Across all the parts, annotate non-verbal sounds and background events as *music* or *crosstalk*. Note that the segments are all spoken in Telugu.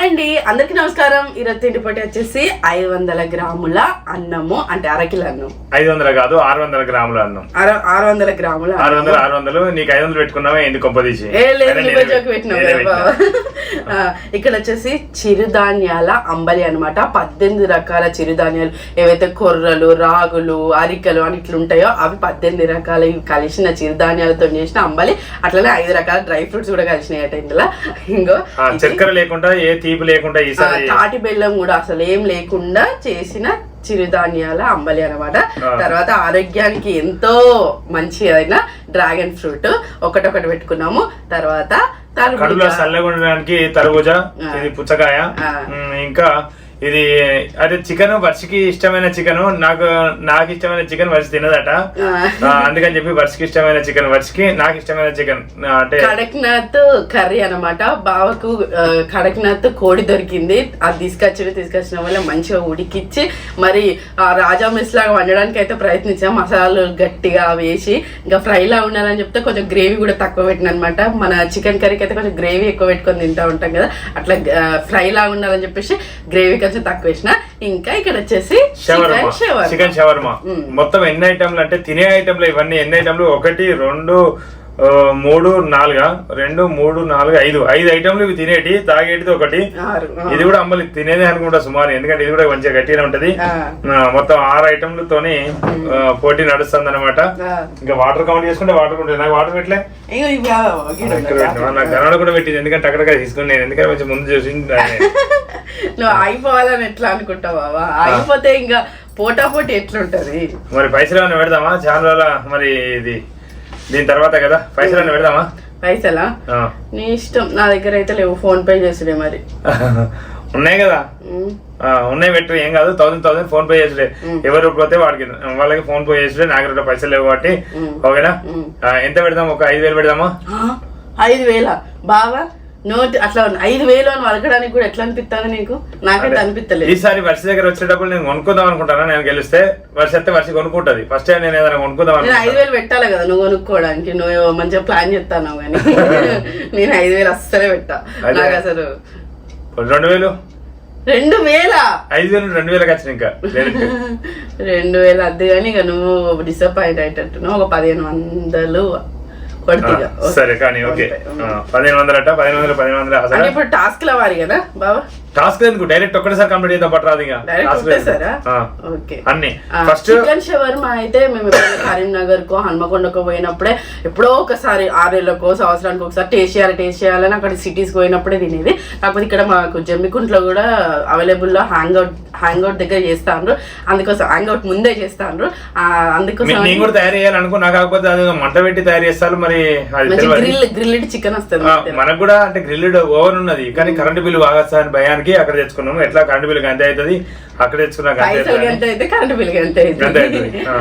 హాయ్ అండి. అందరికి నమస్కారం. ఈరోజు తిండి పొట్టి వచ్చేసి ఐదు వందల గ్రాముల అన్నము అంటే అరకిల అన్నం ఐదు వందలు కాదు ఆరు వందల గ్రాముల అన్నం. ఆరు వందల గ్రాముల ఆరు వందలు ఆరు వందలు నీకు ఐదు వందలు పెట్టుకున్నావా ఎందుకు. ఆ, ఇక్కడ వచ్చేసి చిరుధాన్యాల అంబలి అన్నమాట. పద్దెనిమిది రకాల చిరుధాన్యాలు. ఏవైతే కొర్రలు రాగులు అరికలు అని ఇట్లా ఉంటాయో అవి పద్దెనిమిది రకాల కలిసిన చిరుధాన్యాలతో చేసిన అంబలి. అట్లనే ఐదు రకాల డ్రై ఫ్రూట్స్ కూడా కలిసినాయట ఇందులో. ఇంకో చక్కెర లేకుండా ఏ తీపి లేకుండా ఈసారి తాటి బెల్లం కూడా అసలు ఏం లేకుండా చేసిన చిరుధాన్యాల అంబలి అన్నమాట ఆ. తర్వాత ఆరోగ్యానికి ఎంతో మంచి అయిన డ్రాగన్ ఫ్రూట్ ఒకటొకటి పెట్టుకున్నాము తర్వాత కడుపులో. చల్లగా ఉండడానికి తరబూజా ఆ. ఇది పుచ్చకాయ ఇంకా ఇది అదే చికెన్ వర్షికి ఇష్టమైన చికెన్ నాకు నాకు ఇష్టమైన చికెన్ వర్షి తినదట. అందుకని చెప్పి వర్షికి ఇష్టమైన చికెన్ వర్షికి నాకు ఇష్టమైన చికెన్ అంటే కడక్నాథ్ కర్రీ అన్నమాట. బావకు కడక్నాథ్ కోడి దొరికింది. అది తీసుకొచ్చి తీసుకొచ్చిన వల్ల మంచిగా ఉడికిచ్చి మరి ఆ రాజా మెస్ లాగా వండడానికి అయితే ప్రయత్నించాం. మసాలాలు గట్టిగా వేసి ఇంకా ఫ్రై లా ఉండాలని చెప్తే కొంచెం గ్రేవీ కూడా తక్కువ పెట్టిన అనమాట మన చికెన్ కర్రీకి అయితే కొంచెం గ్రేవీ ఎక్కువ పెట్టుకొని తింటా ఉంటాం కదా. అట్లా ఫ్రై లా ఉండాలని చెప్పేసి గ్రేవీ కొంచెం తక్కువ వేసిన ఇంకా ఇక్కడ వచ్చేసి షవర్మా. Chicken shawarma. మొత్తం ఎన్ని ఐటమ్లు అంటే తినే ఐటమ్లు ఇవన్నీ ఎన్ని ఐటమ్లు ఒకటి రెండు మూడు నాలుగా? రెండు మూడు నాలుగు ఐదు. ఐదు ఐటమ్లు ఇవి తినేటి తాగేటిది ఒకటి. ఇది కూడా అమ్మలు తినేదే అనుకుంటా సుమారు ఎందుకంటే ఇది కూడా మంచిగా గట్టిగా ఉంటది. మొత్తం ఆరు ఐటమ్లతోని పోటీ నడుస్తుంది అనమాట. ఇంకా వాటర్ కౌంట్ చేసుకుంటే వాటర్ ఉంటుంది నాకు వాటర్ పెట్టలే. నాకు గనడ కూడా పెట్టింది. ఎందుకంటే అక్కడ తీసుకుని నేను ఎందుకంటే కొంచెం ముందు చూసి *laughs* నువ్వు అయిపోవాలని ఎట్లా అనుకుంటావు అయిపోతే ఇంకా పోటా పోటీ ఎట్లుంటది? మరి పైసలు ఏమైనా పెడదామా? చాలా మరి ఇది దీని తర్వాత కదా? పైసలు ఏమైనా పెడదామా? పైసలా. నీ ఇష్టం. నా దగ్గర అయితే లేవు. ఫోన్ పే చేసుడే మరి. *laughs* ఉన్నాయి కదా? ఉన్నాయి పెట్టు. ఏం కాదు. థౌసండ్ థౌసండ్ ఫోన్ పే చేసుడే ఎవరు పోతే వాడికి వాళ్ళకి ఫోన్ పే చేసుడే నాకు రెండు పైసలు లేవు కాబట్టి. ఓకేనా? ఎంత పెడదాం? ఒక ఐదు వేలు పెడదామా? ఐదు వేల? బావా నోటి అట్లా. ఐదు వేలు అని వలకడానికి కూడా ఎట్లా అనిపిస్తుంది నీకు? నాకైతే అనిపిస్తలేదు ఈసారి వర్ష దగ్గర వచ్చేటప్పుడు నేను కొనుక్కుందాం అనుకుంటాను? నేను గెలిస్తే వర్ష అయితే వర్ష కొనుక్కుంటది. ఫస్ట్ టైం నేను ఏదైనా కొనుక్కుందాం నేను ఐదు వేలు పెట్టాలి కదా నువ్వు కొనుక్కోవడానికి. నువ్వు మంచిగా ప్లాన్ చేస్తాను కానీ. *laughs* నేను ఐదు వేలు అస్సలే పెట్టా. నాకు అసలు రెండు వేలు? రెండు వేల? ఐదు వేలు రెండు వేలకు వచ్చినాయి ఇంకా. *laughs* రెండు వేలు అద్దె కానీ ఇక నువ్వు డిసప్పాయింట్ అయ్యేటట్టున్నావు ఒక పదిహేను వందలు సరే కానీ ఓకే. పదిహేను వందలు అట్ట పదిహేను వందలు పదిహేను వందలు ఇప్పుడు టాస్క్ ల వారి కదా బాబా టాస్క్ ఎందుకు? డైరెక్ట్ ఒక్కటేసారి కంప్లీట్ చేద్దాం ఆ, ఓకే. అన్ని. ఫస్ట్ చికెన్ షవర్మా అయితే మేము కరీంనగర్ కో హన్మకొండకో పోయినప్పుడే ఎప్పుడో ఒకసారి ఆరేళ్ళకో సంవత్సరానికి ఒకసారి టేస్ట్ చేయాలి టేస్ట్ చేయాలని అక్కడ సిటీస్ పోయినప్పుడే తినేది. కాకపోతే ఇక్కడ మాకు జమ్మికుంట్లో కూడా అవైలబుల్లో హ్యాంగ్ అవుట్ హ్యాంగ్ అవుట్ దగ్గర చేస్తాండ్రు. అందుకోసం హ్యాంగ్ అవుట్ ముందే చేస్తాండ్రు. ఆ, అందుకోసం నేను కూడా తయారు చేయాలనుకున్నా కాకపోతే అది మంట పెట్టి తయారు చేస్తారు మరి గ్రిల్ గ్రిల్డ్ చికెన్ వస్తుంది మనకు కూడా అంటే గ్రిల్డ్ ఓవెన్ ఉన్నది కానీ కరెంట్ బిల్లు బాగా అని భయానికి అక్కడ తెచ్చుకున్నాము. ఎట్లా? కరెంట్ అవుతుంది. అక్కడ ఎంత బిల్ ఎంత అవుతుంది *laughs* ఆ.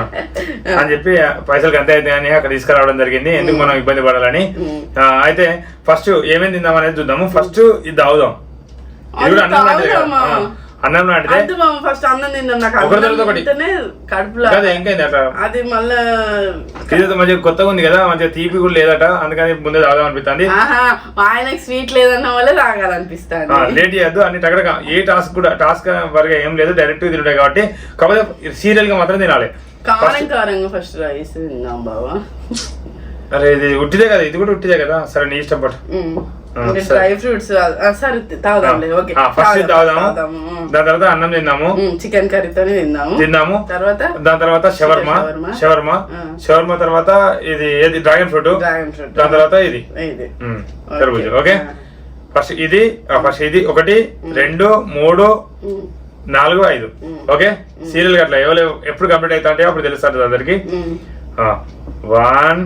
అని చెప్పి పైసలు అంతే అవుతాయి అని అక్కడ తీసుకురావడం జరిగింది. ఎందుకు మనం ఇబ్బంది పడాలని? అయితే ఫస్ట్ ఏమేమి తిందాం అనేది చూద్దాము. ఫస్ట్ ఇది తాగుదాం. ఇది కూడా అది అన్నం అన్నం అంతే మామ ఫస్ట్ అన్నం తిందాం నాకు ఒకటి తర్వాత ఒకటి. తింటేనే కడుపులో కదా ఇంకైంది అట్లా. అది మళ్ళా మంచిగా కొత్తగా ఉంది కదా మంచిగా తీపి కూడా లేదట అందుకని ముందే తాగుదాం అనిపిస్తుంది. ఆహా ఆయనకి స్వీట్ లేదన్న వల్ల తాగాలనిపిస్తాను లేట్ చేయద్దు అన్ని టగడగా ఏ టాస్క్ కూడా టాస్క్ వరకు ఏం లేదు డైరెక్ట్ తింటాయి కాబట్టి కాకపోతే సీరియల్గా మాత్రం తినాలి. కారం కారంగా ఫస్ట్ రైస్ తిందాం బావా. అరే ఇది ఉట్టిదే కదా ఇది కూడా ఉట్టిదే కదా. సరే నీ ఇష్టం పట్టు. డ్రై ఫ్రూట్స్ సరే తాగుదాంలే ఓకే. ఫస్ట్ తాగుదాము. దాని తర్వాత అన్నం తిన్నాము చికెన్ కర్రీతోనే తిందాము. తిన్నాము తర్వాత? దాని తర్వాత షవర్మా. షవర్మా. షవర్మా. తర్వాత ఇది ఏది? Dragon fruit. Dragon fruit. దాని తర్వాత ఇది. ఇది. ఓకే. తర్బూజ ఓకే? ఆ. ఫస్ట్ ఇది ఫస్ట్ ఇది ఒకటి రెండు మూడు నాలుగు ఐదు. ఓకే? సీరియల్గా అట్లా ఎవరు ఎప్పుడు కంప్లీట్ అవుతా అంటే అప్పుడు తెలుస్తుంది అందరికి. వన్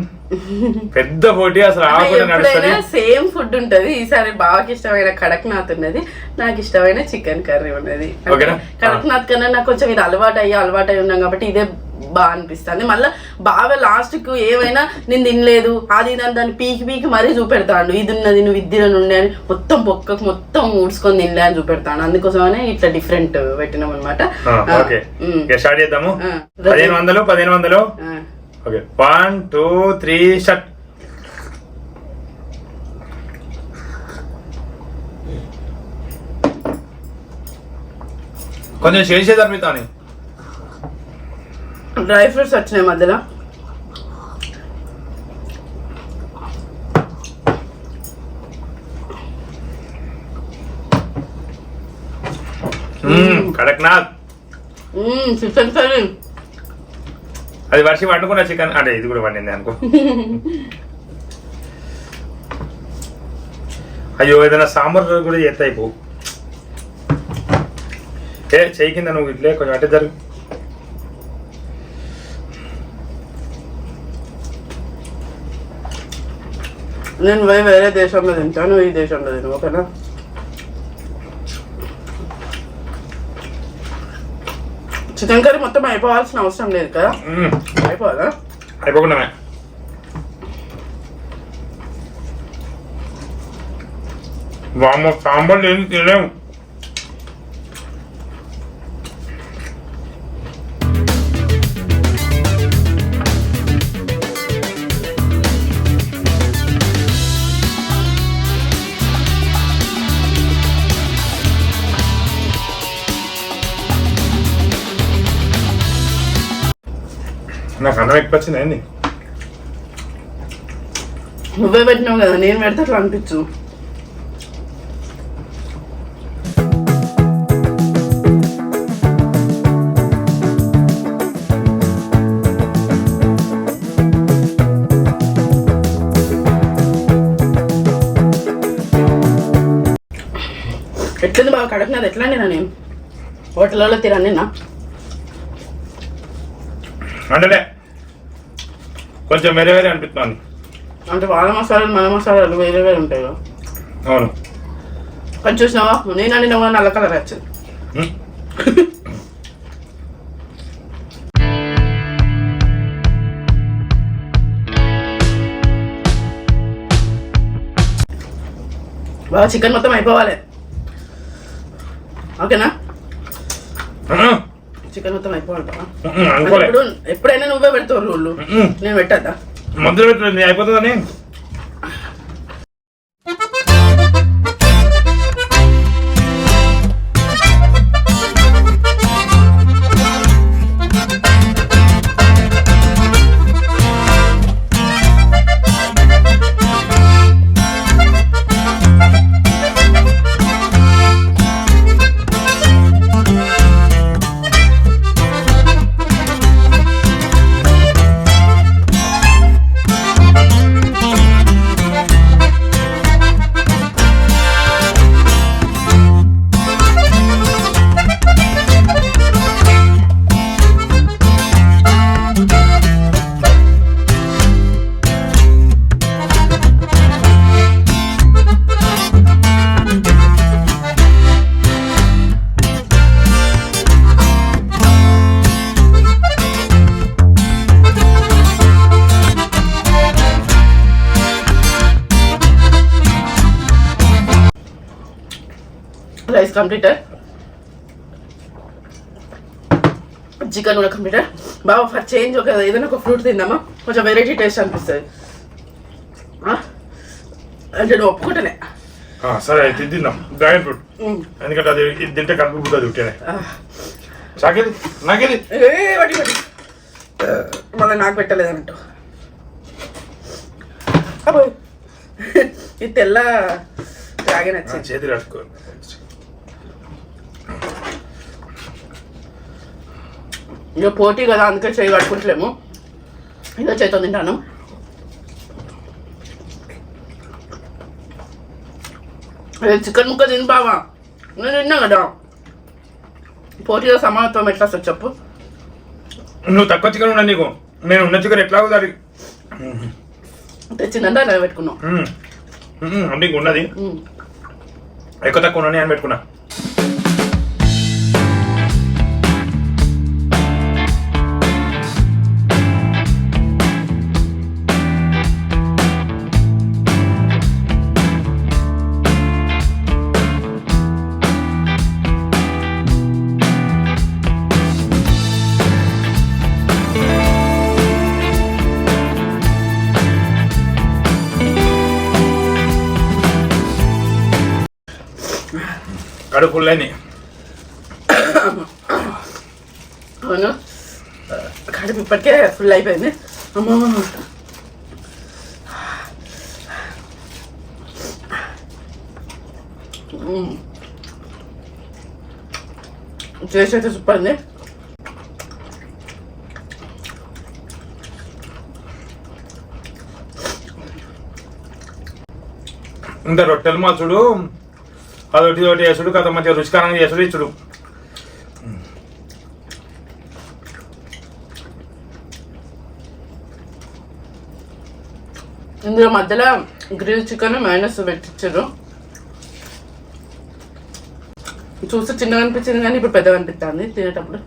పెద్ద పోటీ అసలు ఎప్పుడైనా సేమ్ ఫుడ్ ఉంటది. ఈసారి బావకి ఇష్టమైన కడక్నాథ్ ఉన్నది. నాకు ఇష్టమైన చికెన్ కర్రీ ఉన్నది? కడక్నాథ్ కన్నా నాకు కొంచెం ఇది అలవాటు అయ్యి అలవాటు అయి ఉన్నాం కాబట్టి ఇదే బాగా అనిపిస్తుంది. మళ్ళీ బాగా లాస్ట్కు ఏమైనా నేను తినలేదు అది ఇది దాన్ని పీకి పీకి మరీ చూపెడతాడు. ఇది ఉన్నది నువ్వు ఇది నుండి అని మొత్తం బొక్కకు మొత్తం ఊడ్చుకొని తినలే అని చూపెడతాడు. అందుకోసమనే ఇట్లా డిఫరెంట్ పెట్టినాం అనమాట పదిహేను వందలు పదిహేను వందలు. ఓకే వన్ టూ త్రీ షట్ కొంచెం చేసే తప్పితాని డ్రై ఫ్రూట్స్ వచ్చినాయి మధ్యలో కడక్నాథ్ చికెన్ కర్రీ అది వర్షం వండుకున్న చికెన్ అంటే ఇది కూడా వండింది అనుకో. అయ్యో ఏదైనా సాంబార్ కూడా చేస్తే అయిపో. ఏ చేయి కింద నువ్వు ఇట్లే కొంచెం అంటే జరుగు. నేను వేరే దేశంలో తింటాను ఈ దేశంలో తిను ఓకేనా? చికెన్ కర్రీ మొత్తం అయిపోవాల్సిన అవసరం లేదు కదా. అయిపోవాలా? అయిపోకుండా వామ్మ సాంబార్ ఏం తినలేము. నాకు వచ్చింది ఏంది? నువ్వే పెట్టినావు కదా నేను పెడితే అట్లా అనిపించు ఎట్లుంది బాగా కడకనది ఎట్లా అండి నేను? హోటల్లో తిరాను నిన్న? అంటలే కొంచెం వేరే వేరే అనిపిస్తున్నాను అంటే వాళ్ళ మసాలాలు మన మసాలాలు వేరే వేరే ఉంటాయి? కదా అవును. కొంచెం చూసినావా? నేను అని నువ్వు నల్ల కలర్ వచ్చింది. బాగా చికెన్ మొత్తం అయిపోవాలి. ఓకేనా. చికెన్ మొత్తం అయిపోవాలి ఎప్పుడైనా నువ్వే పెడతావు రూళ్ళు. నేను పెట్టద్దా? మధ్యలో పెట్టలేదు అయిపోతుందని కంప్లీటెడ్ చికెన్ కూడా కంప్లీటెడ్ బాగా ఫర్ చేంజ్ ఒక ఏదైనా ఒక ఫ్రూట్ తిందామా? కొంచెం వెరైటీ టేస్ట్ అనిపిస్తుంది? అంటే నువ్వు ఒప్పుకుంటేనే. సరే అయితే తిందాం. Dragon fruit. ఎందుకంటే అది ఇది తింటే కడుపు పుట్టదు ఉట్టేనే ఆ. చాకేది నాకేది. మళ్ళీ నాకు పెట్టలేదు అన్నట్టు. అబ్బో. *laughs* ఇది తెల్ల డ్రాగన్ వచ్చింది. చేతి రాసుకో ఇక పోటీ కదా అందుకే చేయి కట్టుకుంటలేము. ఇదో చేతితో తింటాను. అదే చికెన్ ముక్క తిని బావా. నేను తిన్నా కదా. పోటీలో సమానత్వం ఎట్లా వస్తుంది చెప్పు. నువ్వు తక్కువ చికెన్ ఉన్నా నీకు. నేను ఉన్న చికెన్ ఎట్లా దారి తెచ్చిందంటే అలా పెట్టుకున్నాం అంటే ఇంక ఉన్నది. ఎక్కువ తక్కువ ఉన్నది అని పెట్టుకున్నా. అయినాయి అవును. కడుపు ఇప్పటికే ఫుల్ అయిపోయింది. అమ్మో. మ్మ్. టేస్ట్ అయితే సూపర్ ఉంది. ఇంత రొట్టెలు మచ్చుడు అదొకటి ఒకటి వేసుడు కథ మంచిగా రుచికరంగా చేసుడు ఇచ్చుడు. ఇందులో మధ్యలో గ్రిల్ చికెన్ మైనస్ పెట్టించారు చూస్తే చిన్నగా అనిపించింది కానీ ఇప్పుడు పెద్దగా అనిపిస్తుంది తినేటప్పుడు.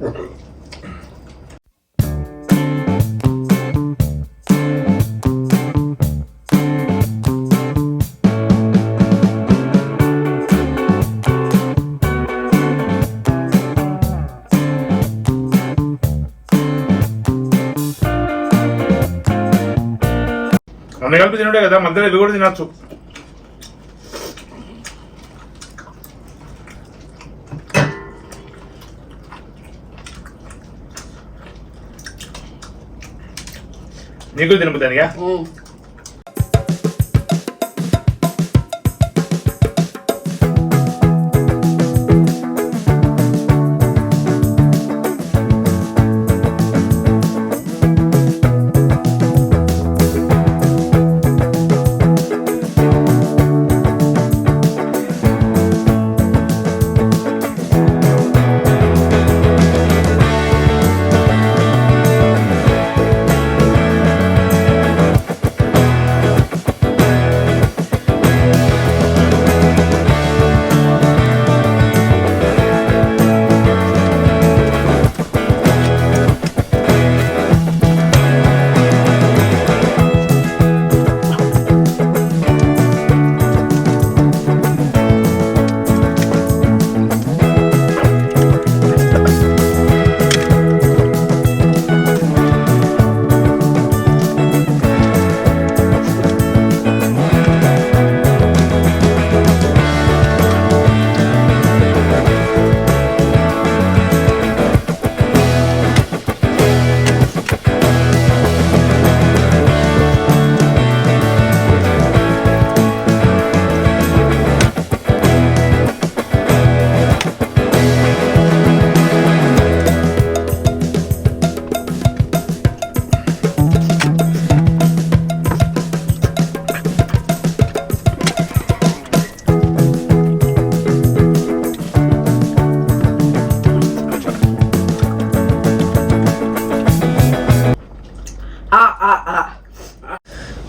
కలిపి తినడే కదా మధ్యలో ఇవి కూడా తినచ్చు. నీకు తినపుతానిగా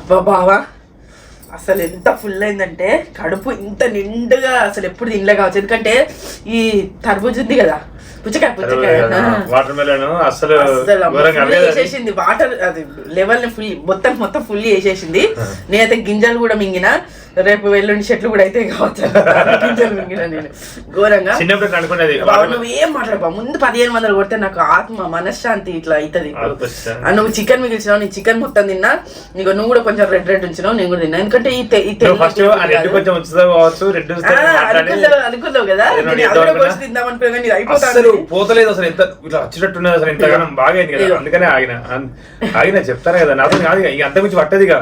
బా- బావా అసలు ఎంత ఫుల్ అయిందంటే కడుపు ఇంత నిండుగా అసలు ఎప్పుడు తినలే కావచ్చు. ఎందుకంటే ఈ తర్బూజ్ ఉంది కదా. పుచ్చకాయ పుచ్చకాయ. వాటర్ మెలన్ అసలు. వేసేసింది వాటర్ అది. లెవెల్ని ఫుల్ మొత్తం మొత్తం ఫుల్ వేసేసింది నేనైతే గింజలు కూడా మింగిన. రేపు వెల్లుండి చెట్లు కూడా అయితే కావచ్చు నేను. ఘోరంగా. చిన్నప్పుడు అనుకునేది? నువ్వు ఏం మాట్లాడబా ముందు పదిహేను వందలు కొడితే నాకు ఆత్మ మనశ్శాంతి ఇట్లా అవుతుంది నువ్వు చికెన్ మిగిల్చినావు నీ చికెన్ మొత్తం తిన్నా నీకు నువ్వు కూడా కొంచెం రెడ్ రెడ్ ఉంచినావు నేను కూడా తిన్నా. ఎందుకంటే ఈ అనుకున్నావు కదా. ఏదో నేను నీతో అందులో అనుకున్నా. కోసి తిందాం అనుకున్నా కానీ ఇది అసలు అయిపోతాను పోతలేదు అసలు ఎంత ఇట్లా వచ్చినట్టున్నది అసలు ఇంతగానం బాగా అయింది కదా. ఇదిగో. అందుకనే ఆగిన. ఆగిన చెప్తాను కదా. నాతో కాదు ఇక అంత మించి పట్టదు ఇక.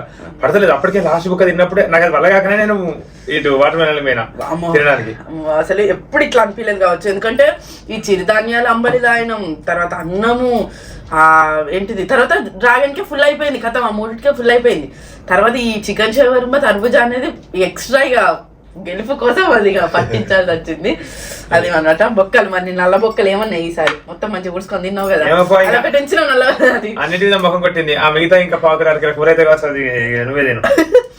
పడతలేదు. అప్పటికే లాస్ట్ బుక్ తిన్నప్పుడే నాకు అది వల్ల కాకనే నేను ఇటు వాటర్ మెలన్ పోయినా. తినడానికి. అసలు ఎప్పుడు ఇట్లా అనిపించలేదు కావచ్చు. ఎందుకంటే ఈ చిరుధాన్యాలు అంబలి తాగినాం తర్వాత అన్నము ఆ ఏంటిది? తర్వాత డ్రాగన్కి ఫుల్ అయిపోయింది కథ. ఆ మూడిటికే ఫుల్ అయిపోయింది. తర్వాత ఈ చికెన్ షవర్మ తర్బుజా అనేది ఎక్స్ట్రా ఇక గెలుపు కోసం అది ఇక పట్టించాల్సి వచ్చింది. అది అన్నమాట. బొక్కలు మరి నల్ల బొక్కలు ఏమన్నాయి ఈసారి? మొత్తం మంచిగా ఉడుచుకొని తిన్నావు కదా? ఉంచినావు నల్ల అది. అన్నిటి ముఖం కొట్టింది. ఆ మిగతా ఇంకా పావుకర అరకర కూర అయితే కావచ్చు అది ఇక నువ్వే తిను. *laughs*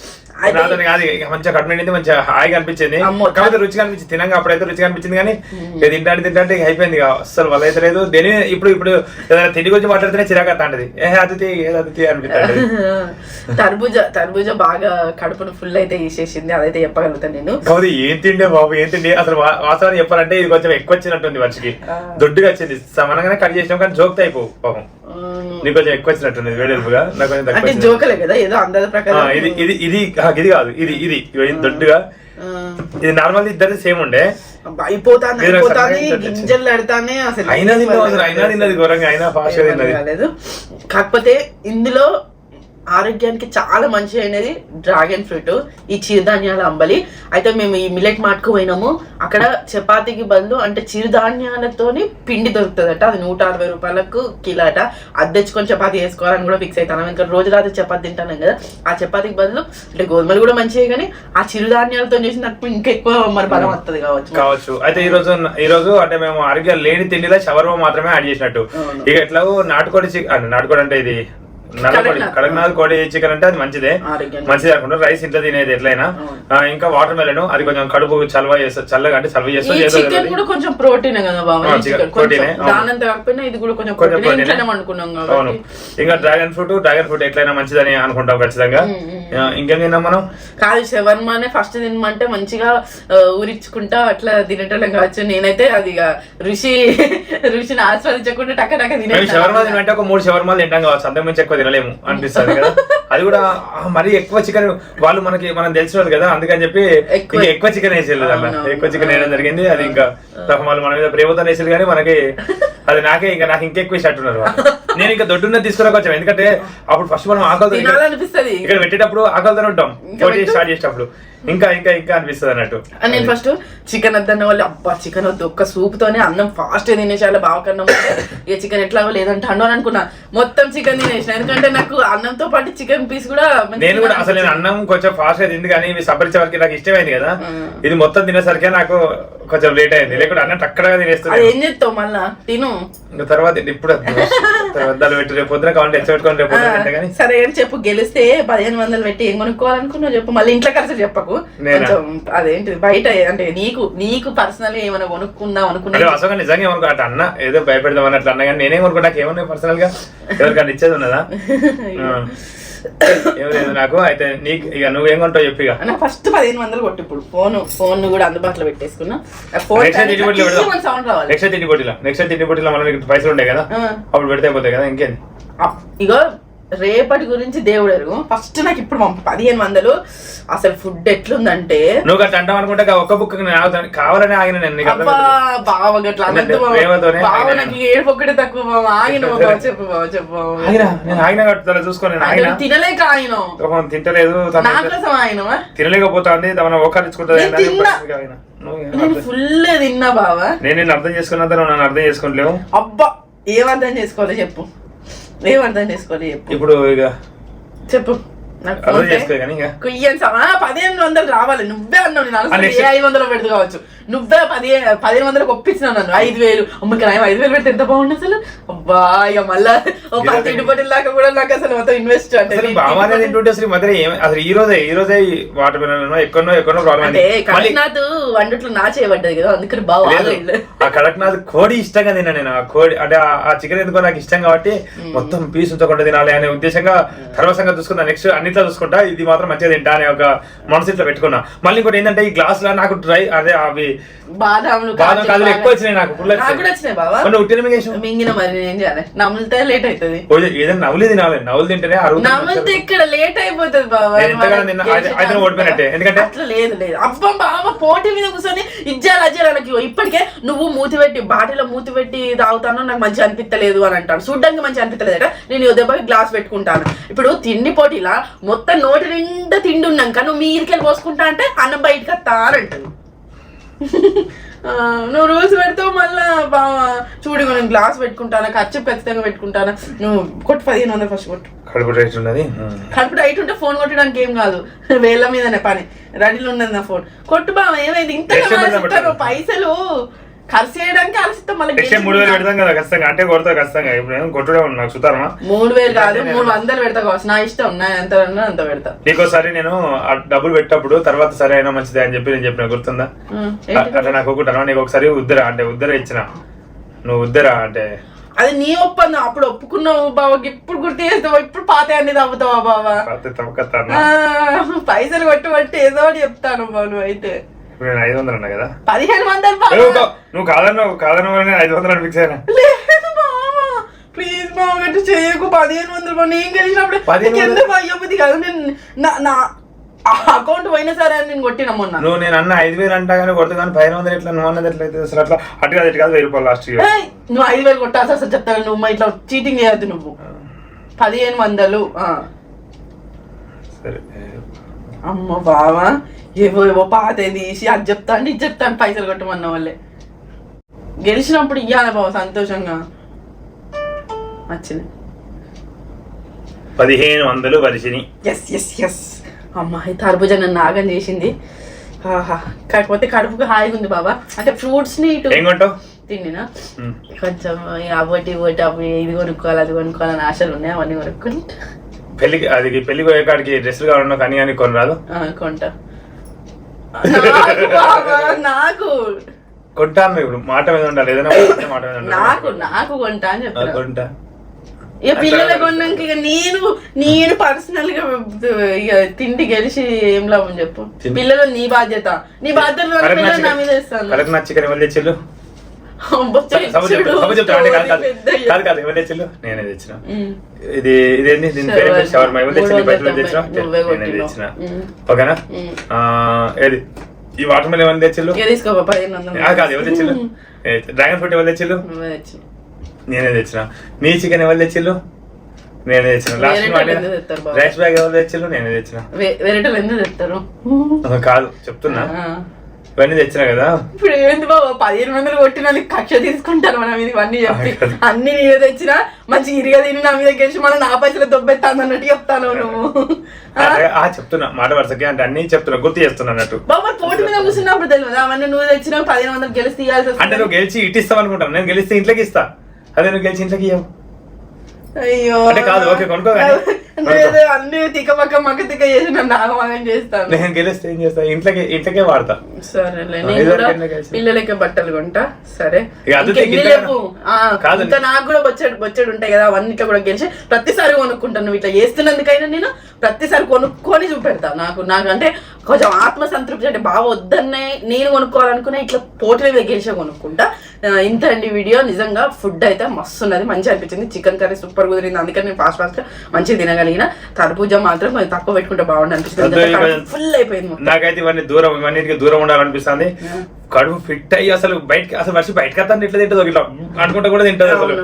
నాతో కాదు మంచిగా కడుపు నిండింది మంచిగా హాయిగా అనిపించింది. కాకపోతే రుచిగా అనిపించింది తినంగా అప్పుడైతే రుచిగా అనిపించింది కానీ ఇక తింటాంటే అయిపోయింది ఇక. అస్సలు వల్ల అయితే లేదు. దేని ఇప్పుడు ఇప్పుడు ఏదైనా తిండి గురించి మాట్లాడితేనే చిరాకు అంటది ఏ అతిథి ఏది అతిథి అనిపిస్తుంది *laughs* తర్బూజ తర్బూజ బాగా కడుపును ఫుల్ అయితే తీసేసింది. అదైతే చెప్పగలుగుతాను నేను. కాదు ఏం తిండే బాబు ఏం తిండి? అసలు వాస్తవాన్ని చెప్పాలంటే ఇది కొంచెం ఎక్కువ వచ్చినట్టుంది మనిషికి. దొడ్డుగా వచ్చింది. సమానంగానే కట్ చేసినాం కానీ జోక్త అయిపోవు పాపం. నీకు కొంచెం ఎక్కువ వచ్చినట్టుంది వేడెలుపుగా నాకు కొంచెం అంటే. జోకలే కదా ఏదో అందాజ ఆ, ప్రకారం ఇది ఇది ఇది ఇది కాదు ఇది ఇది దొడ్డుగా. ఇది నార్మల్ ఇద్దరిది సేమ్ ఉండే. సంగతి తెచ్చి. గింజలు పెడతానే అసలు. అయినా అయినా తిన్నది ఘోరంగా అయినా ఫాస్ట్గా తిన్నది. కాకపోతే ఇందులో ఆరోగ్యానికి చాలా మంచి అయినది డ్రాగన్ ఫ్రూట్ ఈ చిరుధాన్యాల అంబలి. అయితే మేము ఈ మిల్లెట్ మార్ట్కు పోయినాము. అక్కడ చపాతీకి బదులు అంటే చిరుధాన్యాలతోని పిండి దొరుకుతుందట. అది నూట అరవై రూపాయలకు కిలో అట. అది తెచ్చుకొని చపాతీ వేసుకోవాలని కూడా ఫిక్స్ అవుతాను ఇంకా రోజు రాత్రి చపాతీ తింటాను కదా. ఆ చపాతీకి బదులు అంటే గోధుమలు కూడా మంచివి కానీ ఆ చిరుధాన్యాలతో చేసినప్పుడు ఇంకా ఎక్కువ మరి బలం వస్తుంది కావచ్చు. కావచ్చు. అయితే ఈ రోజు ఈ రోజు అంటే మేము ఆరోగ్యం లేని తిండిలో షవర్మ మాత్రమే యాడ్ చేసినట్టు. ఇక ఎట్లాగో నాటుకోడి చికెన్ నాటుకోడి అంటే ఇది నల్లకోడి కడక్నాథ్. కోడి చికెన్ అంటే అది మంచిదే. మంచిది అనుకుంటా. రైస్ ఇంట్లో తినేది ఎట్లయినా. ఇంకా వాటర్ మెలన్ అది కొంచెం కడుపు చలవ చేస్తుంది చల్లగా అంటే చలవ చేస్తుంది చేస్తుంది కూడా కొంచెం ప్రోటీన్ కదా అవును. ఇంకా డ్రాగన్ ఫ్రూట్ డ్రాగన్ ఫ్రూట్ ఎట్లయినా మంచిదని అనుకుంటాం ఖచ్చితంగా. ఇంకేం తిన్నాం మనం? కాదు శవర్మానే ఫస్ట్ తినమంటే మంచిగా ఊరించుకుంటా అట్లా తినేటోళ్ళం కావచ్చు. నేనైతే అది ఋషి ఋషిని ఆస్వాదించకుండా టక్క టక్క తినే తినంటే ఒక మూడు షవర్మాలు తింటాం కావచ్చు. అంతకు మించి ఎక్కువ తినలేము అనిపిస్తుంది కదా అది కూడా మరీ ఎక్కువ చికెన్ వాళ్ళు మనకి మనం తెలిసిన వాళ్ళు కదా అందుకని చెప్పి ఎక్కువ- ఇంకా ఎక్కువ చికెన్ వేసేది అలా. ఎక్కువ చికెన్ వేయడం జరిగింది అది ఇంకా పాపం వాళ్ళు మన మీద ప్రేమతో వేసేది కానీ మనకి అది నాకే ఇంకా నాకు ఇంకెక్కువ ఇష్టం వాళ్ళు. నేను ఇంకా దొడ్డున్న తీసుకురాక వచ్చాను ఎందుకంటే అప్పుడు ఫస్ట్ మనం ఆకలితో ఇక్కడ- పెట్టేటప్పుడు ఆకలితో ఉంటాం. స్టార్ట్ చేసేటప్పుడు ఇంకా ఇంకా ఇంకా అనిపిస్తుంది అన్నట్టు. అని నేను ఫస్ట్ చికెన్ వద్దన్న వాళ్ళు అబ్బా చికెన్ వద్దు ఒక్క సూప్ తోనే అన్నం ఫాస్ట్ తినేసాలి బావ కన్నా ముందే. ఇక చికెన్ ఎట్లాగో లేదంటే అన్నం అనుకున్నా. మొత్తం చికెన్ తినేసిన. ఎందుకంటే నాకు అన్నంతో పాటు చికెన్ పీస్ కూడా నేను కూడా అసలు నేను అన్నం కొంచెం ఫాస్ట్గా తింది కానీ ఇవి సపరించే వరకు నాకు ఇష్టమైంది కదా. ఇది మొత్తం తినేసరికి నాకు కొంచెం లేట్ అయింది. లేకుంటే అన్నం టక్కడగా తినేస్తుంది ఏం చేస్తావు మళ్ళా? తిను. ఇంకా తర్వాత ఇప్పుడు తర్వాత పెట్టి రేపు పొద్దున కావాలంటే ఎచ్చ రేపు సరే అని చెప్పు గెలిస్తే పదిహేను వందలు పెట్టి ఏం కొనుక్కోవాలనుకున్నావు చెప్పు. మళ్ళీ ఇంట్లో కలిసి చెప్పకు. నేనా? కొంచెం అదేంటి బయట అంటే నీకు నీకు పర్సనల్ ఏమైనా కొనుక్కుందాం అనుకున్నా అసలు నిజంగా ఏమనుకో అట్లా అన్న ఏదో భయపెడదాం అన్నట్లు అన్న కానీ నేనేం అనుకో నాకు ఏమన్నా పర్సనల్గా? ఎవరికైనా ఇచ్చేది ఉన్నదా? ఆ. ఏం లేదు నాకు అయితే నీకు ఇక నువ్వేం కొంటావు చెప్పు నాకు ఫస్ట్ పదిహేను వందలు కొట్టు ఇప్పుడు. ఫోన్ ఫోన్ కూడా అందుబాటులో పెట్టేసుకున్నా. నెక్స్ట్ తిండి పొట్టిలో నెక్స్ట్ తిండి పొట్టిలో మనం పైసలు ఉంటాయి కదా. అప్పుడు పెడితే అయిపోతాయి కదా ఇంకేంది? ఇగో రేపటి గురించి దేవుడు ఎరుగు ఫస్ట్ నాకు ఇప్పుడు పంపు. పదిహేను వందలు. అసలు ఫుడ్ ఎట్లుందంటే నువ్వు అట్లా అంటావు అనుకుంటే ఒక్క బుక్ కావాలని ఆగిన? బావ గట్ల. నాకు ఏడుపు ఒక్కటే తక్కువ ఆగిన *laughs* చెప్పు బావ చెప్పు నేను ఆగినా కట్టుతా ఆగినా. తినలేక ఆయన తింటలేదు. తను నా కోసం ఆయనవా తినలేకపోతుంది తన ఒక్కరించుకుంటుంది నేను తిన్నా. నేను ఫుల్ తిన్నా బావా. నేను అర్థం చేసుకున్నంత నువ్వు నన్ను అర్థం చేసుకోవట్లేవు అబ్బా ఏం అర్థం చేసుకోవాలి చెప్పు. ఏం అర్థం చేసుకోవాలి చెప్పు. ఇప్పుడు ఇక చెప్పు. నాకు అర్థం చేసుకో కానీ ఇక. కుయ్యన్ సమా పదిహేను వందలు రావాలి. నువ్వే అన్నావు నేను ఐదు వందలు పెడదు కావచ్చు. నువ్వే పదిహేను పదిహేను వందలకు ఒప్పించినావు నన్ను. ఐదు వేలు. అమ్మకి రాయం ఐదు వేలు పెడితే ఎంత బాగుండు అసలు? అబ్బా ఇక మళ్ళా ఓ పది ఇంటి దాకా కూడా నాకు అసలు మొత్తం ఇన్వెస్ట్ అంటే బాగానే తింటుంటే అసలు ఈ మధ్య అసలు ఈ రోజే ఈ రోజే వాటర్ మిలన్ ఎక్కడో ఎక్కడో ప్రాబ్లం అంటే కడినాథ్ వండుట్లో నా చేయబడ్డది కదా అందుకని బాగా ఆ కడక్నాథ్ కోడి ఇష్టంగా తిన్నా నేను. ఆ కోడి అంటే ఆ- చికెన్ ఎందుకో నాకు ఇష్టం కాబట్టి మొత్తం పీస్ ఉంచకుండా తినాలి అనే ఉద్దేశంగా సర్వసంగా చూసుకున్నా. నెక్స్ట్ అన్నిట్లో చూసుకుంటా. ఇది మాత్రం మంచిగా తింటా అనే ఒక మనసు ఇట్లా పెట్టుకున్నా. మళ్ళీ ఇంకోటి ఏంటంటే ఈ గ్లాస్లో నాకు డ్రై అదే అవి బాదాములు బాదం కాజు కాజులు ఎక్కువ వచ్చినాయి నాకు ఫుల్ నాకు కూడా వచ్చినాయి బావా. కొన్ని ఉట్టిన మింగేసాం మింగిన మరి నేను చేయాలి? నమ్ములితే లేట్ అవుతుంది. ఏదైనా నవ్వులు తినాలి. నవ్వులు తింటేనే నమ్మితే అరుగుతుంది ఇక్కడ లేట్ అయిపోతుంది బాబా నేను ఎంతగానో తిన్నా, అయితే- ఓడిపోయినట్టే. ఎందుకంటే- అట్లా లేదు లేదు. అబ్బా బాబా పోటీ మీద కూర్చొని ఇజ్జాలు అజ్జాలు నాకు ఇప్పటికే నువ్వు మూతి పెట్టి బాటిలో మూతి పెట్టి తాగుతాను నాకు మంచి అనిపించలేదు అని అంటాను చూడ్డానికి మంచి అనిపించలేదట నేను దెబ్బకి గ్లాస్ పెట్టుకుంటాను. ఇప్పుడు తిండి పోటీలా మొత్తం నోటి నిండా తిండి ఉన్నాక నువ్వు మీరికెళ్ళి పోసుకుంటా అంటే అన్నం బయటకు వస్తా అని *laughs* నువ్వు రూల్స్ పెడతావు మళ్ళా బావా చూడు నేను గ్లాస్ పెట్టుకుంటాను ఖర్చు ఖచ్చితంగా పెట్టుకుంటాను నువ్వు కొట్టు పదిహేను వందలు ఫస్ట్ కొట్టు. కడుపు రేట్ ఉన్నది. కడుపు టైట్ ఉంటే ఫోన్ కొట్టడానికి ఏం కాదు. *laughs* వేళ్ళ మీదనే పని. రెడీలో ఉన్నది నా ఫోన్ కొట్టు బావ ఏమైంది? ఇంత. పైసలు. ఖర్చు చేయడానికి ఆలోచిస్తాం మళ్ళీ మూడు వేలు పెడతాం కదా ఖచ్చితంగా. అంటే కొడతా ఖచ్చితంగా. ఇప్పుడు కొట్టుడే నాకు సుతారమా మూడు వేలు కాదు మూడు వందలు పెడతా కావచ్చు. నా ఇష్టం నా ఎంత అంత పెడతా. నీకోసారి నేను ఆ డబ్బులు పెట్టినప్పుడు తర్వాత సరే అయినా మంచిదే అని చెప్పి నేను చెప్పిన గుర్తుందా? అట్లా నాకు ఒకటి నీకు ఒకసారి ఉద్దర అంటే ఉద్దర ఇచ్చిన. నువ్వు ఉద్దర అంటే? అది నీ ఒప్పందం. అప్పుడు ఒప్పుకున్నావు బావ ఇప్పుడు గుర్తు చేస్తావా? ఇప్పుడు పాత అన్ని తవ్వుతావా ఆ, పైసలు కొట్టు పట్టి ఏదో చెప్తాను నువ్వు అయితే ఇప్పుడు నేను ఐదు వందలు అన్నా కదా? పదిహేను వందలు బావ. ఏ, ఒక- నువ్వు కాదన్నావు కాదన్నావు నేను ఐదు వందలు ఫిక్స్ అయినా. లేదు బావ. ప్లీజ్ బావ గట్టు చేయకు. పదిహేను వందలు బావ. నేను గెలిచినప్పుడు పదిహేను నీకు ఎందుకు కాదు? నేను నా నా అకౌంట్ పోయినా సరే అని నేను కొట్టిన మొన్న. నువ్వు నేను అన్న ఐదు వేలు అంటా కానీ కొడుతు కానీ పైన వందలు ఎట్లా నువ్వు అన్నది ఎట్లా అయితే అసలు అట్లా? అటు కాదు ఇటు కాదు వెయ్యి రూపాయలు లాస్ట్ ఇయర్ ఏయ్, నువ్వు ఐదు వేలు కొట్టాల్సి అసలు చెప్తాను నువ్వు మా ఇట్లా చీటింగ్ చేయొద్దు నువ్వు. పదిహేను వందలు ఆ. సరే. అమ్మ బావా ఏవో ఏవో పాత తీసి అది చెప్తాను ఇది చెప్తాను పైసలు కొట్టమన్న వాళ్ళే. గెలిచినప్పుడు ఇయ్యాలి బావ సంతోషంగా. వచ్చింది. పదిహేను వందలు వరిసిని. ఎస్ ఎస్ ఎస్ అమ్మాయి తర్బుజ నన్ను నాగం చేసింది. కాకపోతే కడుపుకి హాయిగా ఉంది బాబా. అంటే ఫ్రూట్స్ని ఇటు తిండినా. కొంచెం అవ్వటి ఇవ్వటి అవి ఇది కొనుక్కోవాలి అది కొనుక్కోవాలని ఆశలు ఉన్నాయి అవన్నీ కొనుక్కొని పెళ్ళికి అది పెళ్ళి పోయేకాడికి డ్రెస్సులు కావాలన్నా కానీ కొని రాదు ఆ, కొంటా. నాకు కొంటాను ఇప్పుడు మాట మీద ఉండాలి ఏదైనా మాట మీద ఉండాలి. నాకు నాకు కొంటా అని ఆ, చెప్తున్నా కొంటా. ఇక పిల్లలు కొన్నాక ఇక నేను నేను పర్సనల్గా ఇక తిండి గెలిచి ఏం లాభం చెప్పు. పిల్లలు నీ బాధ్యత. నీ బాధ్యత నా మీద నచ్చి చికెన్ ఎవరు తెచ్చిల్లు కాదు కాదు. పెద్దయ్య. కాదు కాదు ఎవరు తెచ్చిల్లు నేనే తెచ్చిన. ఉమ్. ఇది ఇదేంటి దీని పేరు? షవర్మా. ఎవరు తెచ్చిన నేనే. తెచ్చిన. ఉమ్. ఓకేనా? ఏది? ఈ వాటర్ మిల్ ఎవరు ఆ, కాదు ఎవరు తెచ్చిల్లు డ్రాగన్ ఫ్రూట్ ఎవరు తెచ్చి. నేనే తెచ్చిన. మీ చికెన్ ఎవరు తెచ్చిల్లు నేనే తెచ్చిన. లాస్ట్? రైస్ బ్యాగ్ ఎవరు తెచ్చిల్లు నేనే తెచ్చిన. కాదు చెప్తున్నా. ఇవన్నీ తెచ్చిన కదా? ఇప్పుడు ఏంది బాబా? పదిహేను వందలు కొట్టిన కక్ష తీసుకుంటారు మన మీద ఇవన్నీ చెప్పి. అన్ని నీవే తెచ్చినా మంచి ఇరిగా తిని నా మీద గెలిచి మన నా పైసలు దొబ్బెత్తాను అన్నట్టు చెప్తాను నువ్వు. ఆ? చెప్తున్నా. మాట వరుసకి అంటే అన్ని చెప్తున్నా. గుర్తు చేస్తున్నా అన్నట్టు. బాబా పోటీ మీద కూర్చున్నప్పుడు తెలియదు? అవన్నీ నువ్వు తెచ్చినా పదిహేను వందలు గెలిచి తీయాల్సి అంటే నువ్వు గెలిచి ఇటు ఇస్తావు అనుకుంటాను నేను గెలిస్తే ఇంట్లోకి ఇస్తా. అదే నువ్వు గెలిచి ఇంట్లోకి ఇవ్వవు అయ్యో. అంటే కాదు, ఓకే, కొనుక్కో. అన్ని తిక్క పక్క మక్క తిక్క చేసి నన్ను నాగమాగం చేస్తాను. నేను గెలిస్తే ఏం చేస్తా? ఇంట్లోకి ఇంట్లోకే వాడతా. సరేలే? పిల్లలకి బట్టలు కొంటా. సరే. కాదు. ఇంకా నాకు కూడా బొచ్చడు బొచ్చడు ఉంటాయి కదా అవన్నిట్లో కూడా గెలిచి ప్రతిసారి కొనుక్కుంటాను నువ్వు ఇట్లా చేస్తున్నందుకైనా నేను ప్రతిసారి కొనుక్కొని చూపెడతా. నాకు నాకు అంటే కొంచెం ఆత్మ సంతృప్తి అంటే బాగా వద్దన్నే నేను కొనుక్కోవాలనుకున్నా ఇట్లా పోటీ మీద గెలిచే కొనుక్కుంటా. ఇంత అండి వీడియో. నిజంగా ఫుడ్ అయితే మస్తు ఉన్నది మంచిగా అనిపించింది. చికెన్ కర్రీ సూపర్ కుదిరింది. అందుకని నేను ఫాస్ట్ ఫాస్ట్ మంచిగా తినగలిగిన. తర్బూజ మాత్రం కొంచెం తక్కువ పెట్టుకుంటే బాగుండు అనిపిస్తుంది. ఫుల్ అయిపోయింది. నాకైతే ఇవన్నీ దూరం ఇవన్నిటికి దూరం ఉండాలనిపిస్తుంది. కడుపు ఫిట్ అయ్యి అసలు బయటకి అసలు వర్షం బయటకి వస్తాను ఇట్లా తింటుంది ఇట్లా అనుకుంటా కూడా తింటది అసలు.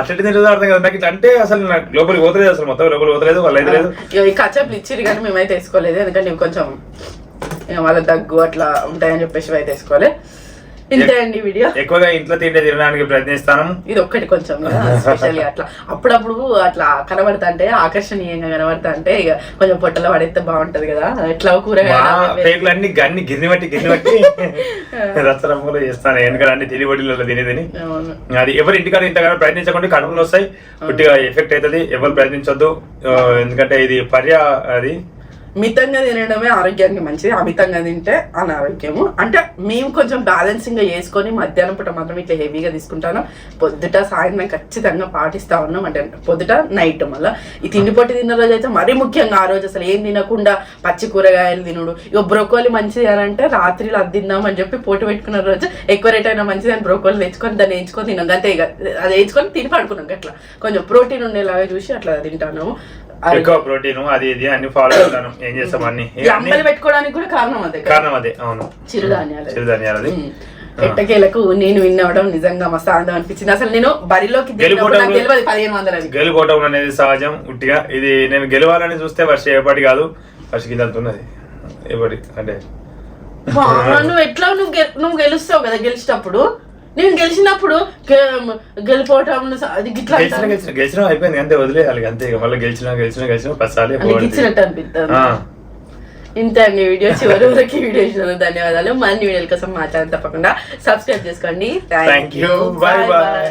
అట్లా తింటుందో అర్థం కదా. నాకు ఇట్లా అంటే అసలు నాకు లోపలికి పోతలేదు అసలు మొత్తం. లోపలికి పోతలేదు వాళ్ళు అయితే లేదు. కచ్చప్లు ఇచ్చిరు కానీ మేమైతే వేసుకోలేదు. ఎందుకంటే కొంచెం వాళ్ళ దగ్గు అట్లా ఉంటాయని చెప్పేసి అయితే వేసుకోవాలి. ఇంతే అండి వీడియో. ఎక్కువగా ఇంట్లో తింటే తినడానికి ప్రయత్నిస్తాను. ఇది ఒక్కటి కొంచెం స్పెషల్ అట్లా. అప్పుడప్పుడు అట్లా కనబడతా అంటే ఆకర్షణీయంగా కనబడతా అంటే ఇక కొంచెం పొట్టలో పడేస్తే బాగుంటది కదా. ఎట్లా కూరగాయలు అన్ని గన్ని గిన్నె బట్టి గిన్నె బట్టి రచ్చరంపులో చేస్తాను. ఎందుకంటే అన్ని తిని తిని అవును. అది ఎవరి ఇంటికాడ ఇంతగానో ప్రయత్నించకుండా కడుపులు వస్తాయి. పుట్టిగా ఎఫెక్ట్ అవుతుంది. ఎవరు ప్రయత్నించొద్దు. ఎందుకంటే ఇది పర్యా అది మితంగా తినడమే ఆరోగ్యానికి మంచిది అమితంగా తింటే అనారోగ్యము. అంటే మేము కొంచెం బ్యాలెన్సింగ్గా చేసుకొని మధ్యాహ్నం పూట మాత్రం ఇట్లా హెవీగా తీసుకుంటాను. పొద్దుట సాయంత్రం ఖచ్చితంగా పాటిస్తా ఉన్నాం. అంటే పొద్దుట నైట్ మళ్ళీ. ఈ తిండి పొట్టి తిన్న రోజు అయితే మరీ ముఖ్యంగా ఆ రోజు అసలు ఏం తినకుండా పచ్చి కూరగాయలు తినుడు. ఇక బ్రోకోలి మంచిది అని అంటే రాత్రిలో అది తిందామని చెప్పి పోటీ పెట్టుకున్న రోజు ఎక్కువ రేట్ అయినా మంచిది అని బ్రోకోలి తెచ్చుకొని దాన్ని వేయించుకొని తిన్నాం. అంతే ఇక అది వేయించుకొని తిని పడుకున్నాం అట్లా కొంచెం ప్రోటీన్ ఉండేలాగా చూసి అట్లా తింటాను ఎక్కువ ప్రోటీన్ అది ఇది అన్ని ఫాలో అవుతాను ఏం చేస్తాం అన్ని? పెట్టుకోవడానికి కూడా కారణం అదే. కారణం అదే అవును. చిరుధాన్యాలు చిరుధాన్యాలు అది. ఎట్టకేలకు నేను విన్ అవ్వడం నిజంగా మస్తు ఆనందం అనిపించింది. అసలు నేను బరిలోకి గెలుపోవడం- పదిహేను వందలు అనేది సహజం ఉట్టిగా. ఇది నేను గెలవాలని చూస్తే వర్ష ఏపటి కాదు కింద అంత ఉన్నది ఏపటి అంటే నువ్వు ఎట్లా నువ్వు నువ్వు గెలుస్తావు కదా గెలిచినప్పుడు? నేను గెలిచినప్పుడు గెలిపోవటం అది గిట్లా గెలిచిన గెలిచిన గెలిచిన అయిపోయింది అంతే వదిలేయాలి అంతే ఇక మళ్ళీ గెలిచిన గెలిచిన గెలిచిన పసాలి ఇచ్చినట్టు అనిపిస్తుంది ఇంతే అండి వీడియో చివరి వరకు వీడియో ఇచ్చినందుకు ధన్యవాదాలు. మరిన్ని వీడియోల కోసం మా ఛానల్ తప్పకుండా సబ్స్క్రైబ్ చేసుకోండి. Thank you bye bye